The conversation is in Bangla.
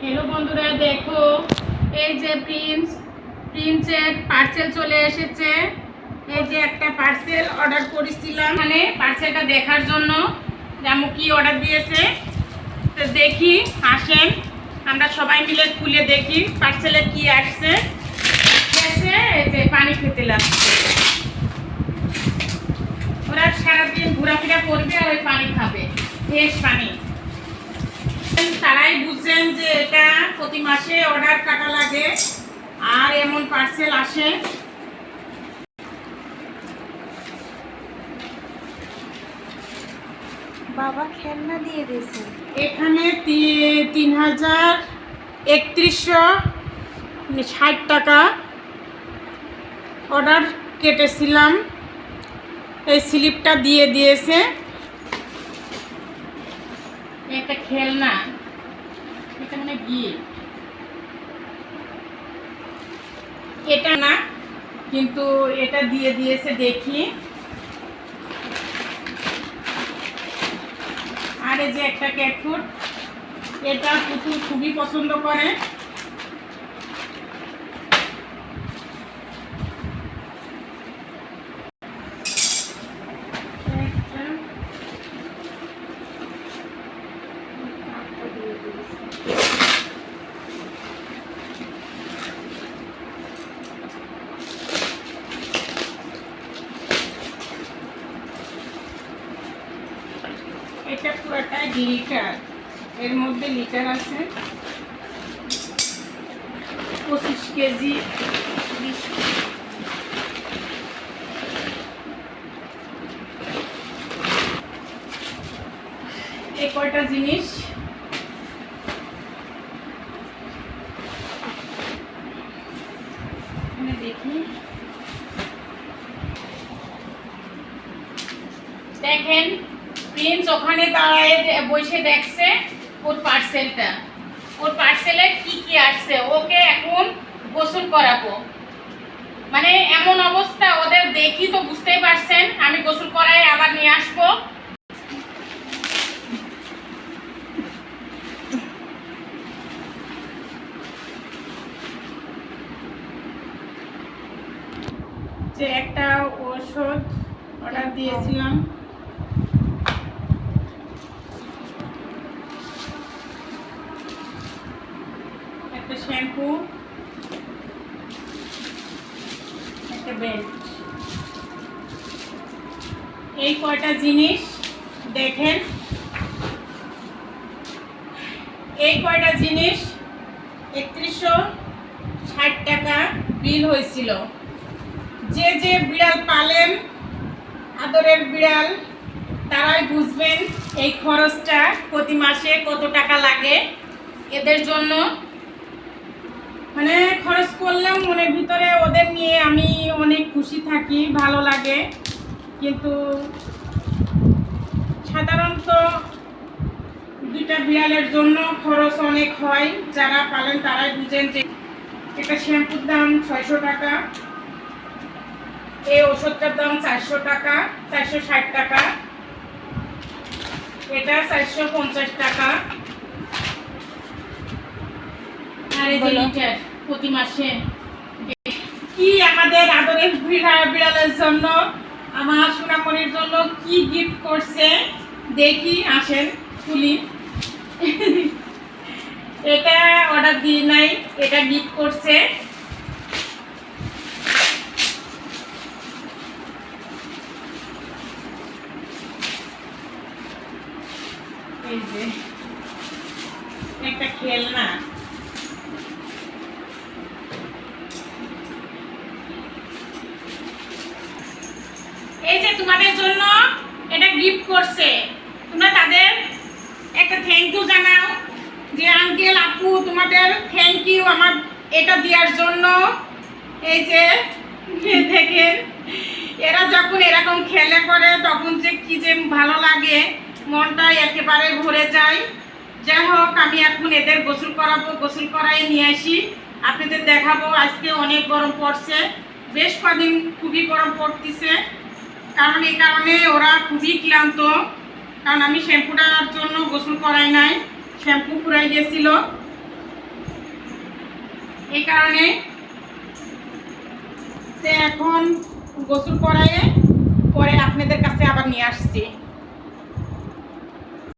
হ্যালো বন্ধুরা দেখো, এই যে প্রিন্স প্রিন্সের পার্সেল চলে এসেছে। এই যে একটা পার্সেল অর্ডার করেছিলাম। মানে পার্সেলটা দেখার জন্য জামু কি অর্ডার দিয়েছে। তো দেখি, আসেন। আমরা সবাই মিলে খুলে দেখি পার্সেলে কি আসছে। এসে এই যে পানি খেতে লাগছে। ওরা সারাদিন ঘোরাফেরা করবে আর ওই পানি খাবে, ফ্রেশ পানি। তারাই বুঝছেন যে এটা প্রতি মাসে অর্ডার কাটা লাগে আর এমন পার্সেল আসে। বাবা খেলনা দিয়ে দিয়েছে। এখানে তিন হাজার একত্রিশশো ষাট টাকা। অর্ডার কেটেছিলাম এই স্লিপটা দিয়ে দিয়েছে। একটা খেলনা। এটা মানে বিয়ে এটা না, কিন্তু এটা দিয়ে দিয়েছে দেখি। আরে যে একটা ক্যাট ফুড এটা পুতুল খুবই পছন্দ করে একটা এটা পুরোটাই লিটার এর মধ্যে লিটার আছে। পঁচিশ কেজি এই কয়টা জিনিস? দেখি। দেখেন। প্রিন্স ওখানে দাঁড়ায় বসে দেখছে ওর পার্সেলটা ওর পার্সেলে কি কি আসছে? ওকে এখন গোসল করাবো। মানে এমন অবস্থা ওদের দেখি তো বুঝতেই পারছেন। আমি গোসল করাই আবার নিয়ে আসব। যে একটা ওষুধ অর্ডার দিয়েছিলাম। একটা শ্যাম্পু, একটা বেল্ট এই কয়টা জিনিস দেখেন? এই কয়টা জিনিস একত্রিশশো ষাট টাকা বিল হয়েছিল। যে যে বিড়াল পালেন, আদরের বিড়াল, তারাই বুঝবেন এই খরচটা প্রতি মাসে কত টাকা লাগে। এদের জন্য মানে খরচ করলাম মনের ভিতরে, ওদের নিয়ে আমি অনেক খুশি থাকি, ভালো লাগে। কিন্তু সাধারণত দুইটা বিড়ালের জন্য খরচ অনেক হয়। যারা পালেন তারাই বুঝেন যে একটা শ্যাম্পুর দাম ছয়শো টাকা, এই ওষুধটার দাম চারশো টাকা, চারশো ষাট টাকা, এটা চারশো পঞ্চাশ টাকা আর এই যে বলো। লিটার প্রতি মাসে কি আমাদের আদরের বিড়ালের জন্য আমার সোনামণির জন্য কি গিফট করছে? দেখি আসেন খুলি। এটা অর্ডার দিই নাই এটা গিফট করছে। একটা খেলনা। এই যে তোমাদের জন্য এটা গিফট করছে। তোমরা তাদের একটা থ্যাংক ইউ জানাও যে আঙ্কেল আপু, তোমাদের থ্যাংক ইউ আমার এটা দেওয়ার জন্য। এই যে দেখেন, এরা যখন এরকম খেলে করে, তখন যে কি যে ভালো লাগে, মনটা একেবারে ভরে যায়। যাই হোক, আমি এখন এদের গোসল করাবো, গোসল করাই নিয়ে আসি। আপনাদের দেখাবো, আজকে অনেক গরম পড়ছে। বেশ কদিন খুবই গরম পড়তেছে। কারণ এই কারণে ওরা খুবই ক্লান্ত। কারণ আমি শ্যাম্পুটার জন্য গোসল করাই নাই, শ্যাম্পু ফুরাই গেছিল। এই কারণে সে এখন গোসল করাইয়ে পরে আপনাদের কাছে আবার নিয়ে আসছি।